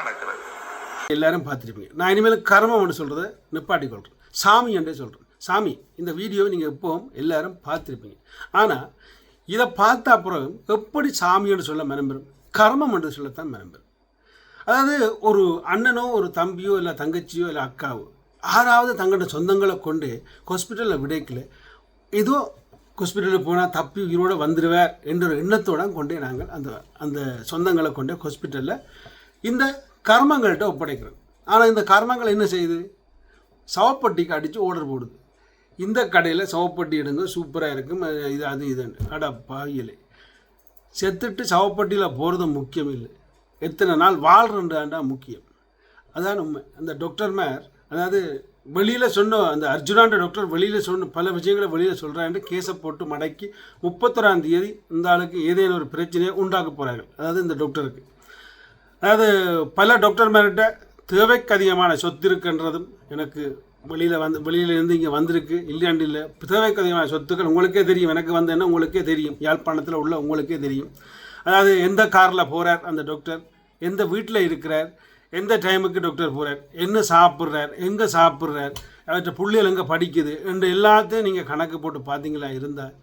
நடக்கிறது. எல்லாரும் பார்த்துருப்பீங்க. நான் இனிமேல் கர்மம்னு சொல்கிறத நிப்பாட்டி கொள்கிறேன் சாமி என்றே சொல்கிறேன் சாமி இந்த வீடியோவை நீங்கள் எப்போவும் எல்லாரும் பார்த்துருப்பீங்க. ஆனால் இதை பார்த்த அப்புறம் எப்படி சாமின்னு சொல்ல மனம்பெறும்? கர்மம் என்று சொல்லத்தான் மனம்பெறும். அதாவது ஒரு அண்ணனோ ஒரு தம்பியோ இல்லை தங்கச்சியோ இல்லை அக்காவோ யாராவது தங்களோட சொந்தங்களை கொண்டு ஹாஸ்பிட்டலில் விடைக்கல ஏதோ ஹாஸ்பிட்டலுக்கு போனால் தப்பி உயிரோடு வந்துடுவார் என்ற எண்ணத்தோடு எண்ணத்தோட கொண்டே நாங்கள் அந்த அந்த சொந்தங்களை கொண்டே ஹாஸ்பிட்டலில் இந்த கர்மங்கள்கிட்ட ஒப்படைக்கிறோம் ஆனால் இந்த கர்மங்கள் என்ன செய்யுது? சவப்பட்டிக்கு அடித்து ஓர்டர் போடுது. இந்த கடையில் சவப்பட்டி எடுங்க சூப்பராக இருக்கும். இது அது இதுன்னு. அட பாவியலே செத்துட்டு சவப்பட்டியில் போகிறது முக்கியம் இல்லை. எத்தனை நாள் வாழ்றண்டாண்டா முக்கியம். அதான் உண்மை. அந்த டாக்டர் மேர் அதாவது வெளியில் சொன்ன அந்த அர்ஜுனான்ற டாக்டர் வெளியில் சொன்ன பல விஷயங்களை வெளியில் சொல்கிறாண்டு கேஸை போட்டு மடக்கி முப்பத்தொராம் தேதி இந்த ஆளுக்கு ஏதேனும் ஒரு பிரச்சனையை உண்டாக்க போகிறார்கள் அதாவது இந்த டாக்டருக்கு அதாவது பல டாக்டர்மார்கிட்ட தேவைக்கு அதிகமான சொத்து இருக்குன்றதும் எனக்கு வெளியில் வந்து வெளியிலேருந்து இங்கே வந்திருக்கு. இல்லையாண்டு இல்லை. தேவைக்கு அதிகமான சொத்துக்கள் உங்களுக்கே தெரியும். எனக்கு வந்தேன்னா உங்களுக்கே தெரியும். யாழ்ப்பாணத்தில் உள்ள உங்களுக்கே தெரியும். அதாவது எந்த காரில் போகிறார் அந்த டாக்டர் எந்த வீட்டில் இருக்கிறார்? எந்த டைமுக்கு டாக்டர் போகிறார் என்ன சாப்பிட்றார்? எங்கே சாப்பிட்றார்? அவற்றை பிள்ளைகள் எங்கே படிக்குது? என்று எல்லாத்தையும் நீங்கள் கணக்கு போட்டு பார்த்தீங்களா இருந்தால்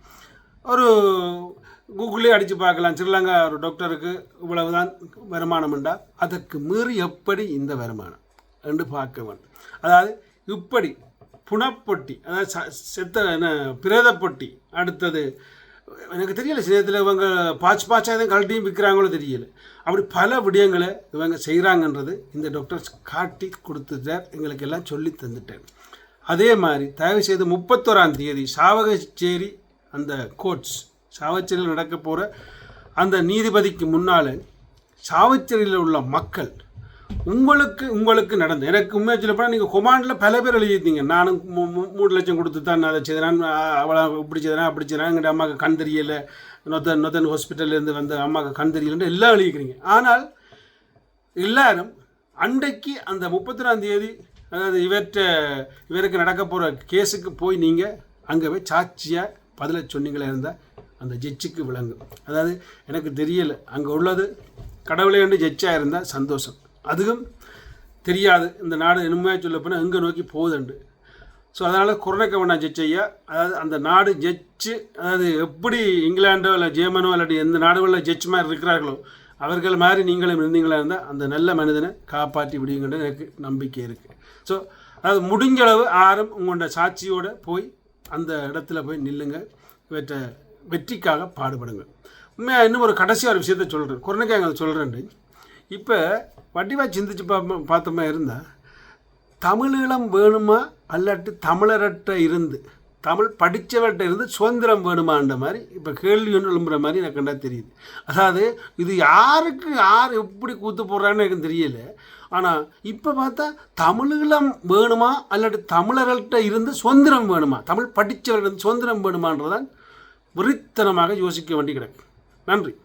ஒரு கூகுளே அடித்து பார்க்கலாம். ஸ்ரீலங்கா ஒரு டாக்டருக்கு இவ்வளவு தான் வருமானம் உண்டா? அதற்கு மீறி எப்படி இந்த வருமானம்? என்று பார்க்க வேண்டும். அதாவது இப்படி புனப்பொட்டி அதாவது ச- செத்த என்ன பிரேதப்பொட்டி அடுத்தது எனக்கு தெரியல சில இவங்க பாச்சு பாச்சா எதுவும் கழட்டியும் விற்கிறாங்களோ தெரியல. அப்படி பல விடயங்களை இவங்க செய்கிறாங்கன்றது இந்த டாக்டர்ஸ் காட்டி கொடுத்துட்டார். எங்களுக்கு எல்லாம் சொல்லி தந்துட்டார். அதே மாதிரி தயவு செய்து முப்பத்தோராம் தேதி சாவகச்சேரி அந்த கோட்ஸ் சாவச்சேரியில் நடக்க போகிற அந்த நீதிபதிக்கு முன்னால் சாவச்சேரியில் உள்ள மக்கள் உங்களுக்கு உங்களுக்கு நடந்த எனக்கு உண்மையாக சொல்லப்போனால் நீங்கள் கொமாண்டில் பல பேர் எழுதியிருந்தீங்க. நானும் மூ- மூணு லட்சம் கொடுத்து தான் அதை செய்தேன். அவளை இப்படி செய்தேன் அப்படி செய்தேன் எங்கள் அம்மாவுக்கு கண் தெரியலை. நொத்தன் நொத்தன் ஹாஸ்பிட்டல்லேருந்து வந்த அம்மாவுக்கு கண் தெரியலன்னு எல்லாம் எழுதிக்கிறீங்க ஆனால் எல்லாரும் அன்றைக்கு அந்த முப்பத்தொன்னாம் தேதி அதாவது இவற்ற இவருக்கு நடக்க போகிற கேஸுக்கு போய் நீங்கள் அங்கே போய் சாட்சியாக பதிலை சொன்னீங்களே இருந்தால் அந்த ஜட்ஜுக்கு விளங்கும். அதாவது எனக்கு தெரியலை. அங்கே உள்ளது கடவுளை கண்டு ஜட்ஜாக இருந்தால் சந்தோஷம். அதுவும் தெரியாது. இந்த நாடு இனிமையாக சொல்ல போனால் எங்கே நோக்கி போகுதுண்டு. ஸோ அதனால் குரணக்கவனா ஜட்ஜ் ஐயா அதாவது அந்த நாடு ஜட்ஜு அதாவது எப்படி இங்கிலாண்டோ இல்லை ஜேர்மனோ இல்லாட்டி எந்த நாடுகளில் ஜட்ஜ் மாதிரி இருக்கிறார்களோ அவர்கள் மாதிரி நீங்களும் இருந்தீங்களா இருந்தால் அந்த நல்ல மனிதனை காப்பாற்றி விடுவீங்கன்ற எனக்கு நம்பிக்கை இருக்குது ஸோ அதாவது முடிஞ்ச அளவு ஆறும் உங்களோட சாட்சியோடு போய் அந்த இடத்துல போய் நில்லுங்க. இவற்றை வெற்றிக்காக பாடுபடுங்க. உண்மையாக இன்னும் ஒரு கடைசி ஒரு விஷயத்த சொல்கிறேன் குரணக்காங்க சொல்கிறேன் இப்போ வட்டிவா சிந்திச்சு பா பார்த்தோமா இருந்தால் தமிழீழம் வேணுமா அல்லாட்டி தமிழர்கிட்ட இருந்து தமிழ் படித்தவர்கிட்ட இருந்து சுதந்திரம் வேணுமான்ற மாதிரி இப்போ கேள்வி ஒன்று எழும்புற மாதிரி எனக்கு கண்டா தெரியுது. அதாவது இது யாருக்கு யார் எப்படி கூத்து போடுறான்னு எனக்கு தெரியல. ஆனால் இப்போ பார்த்தா தமிழீழம் வேணுமா அல்லாட்டு தமிழர்கள்ட்ட இருந்து சுதந்திரம் வேணுமா தமிழ் படித்தவர்கிட்ட இருந்து சுதந்திரம் வேணுமான்றதான் வெறித்தனமாக யோசிக்க வேண்டி கிடக்கு. நன்றி.